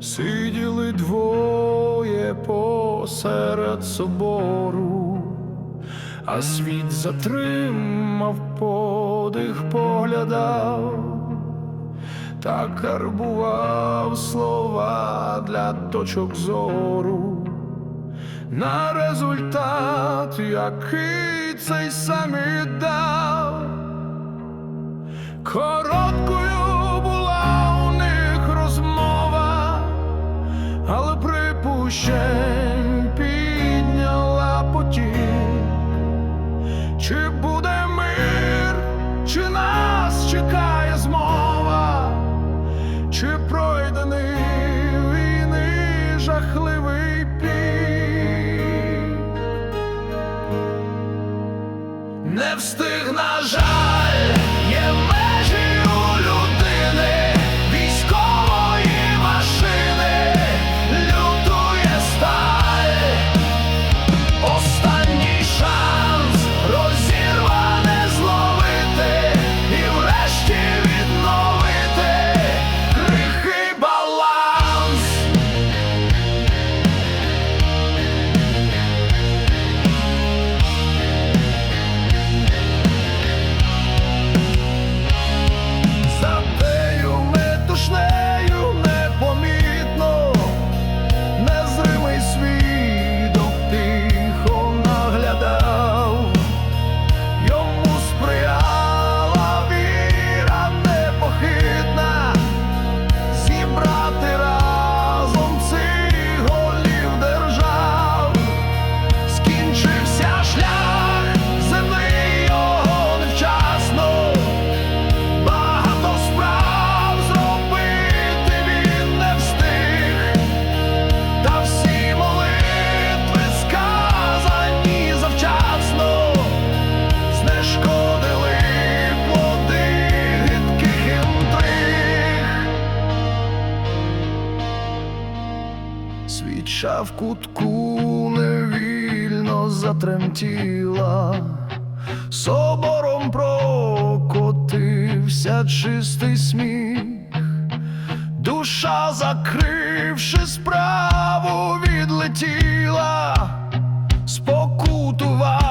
Сиділи двоє посеред собору, а світ затримав подих, поглядав, та карбував слова для точок зору. На результат, який цей саміт дав, Короткою припущень підняла потік. Чи буде мир, чи нас чекає змова, чи пройдений війни жахливий пік. Не встиг, на жаль, Свіча в кутку невільно затремтіла, собором прокотився чистий сміх, душа, закривши справу, відлетіла, спокутувать світ.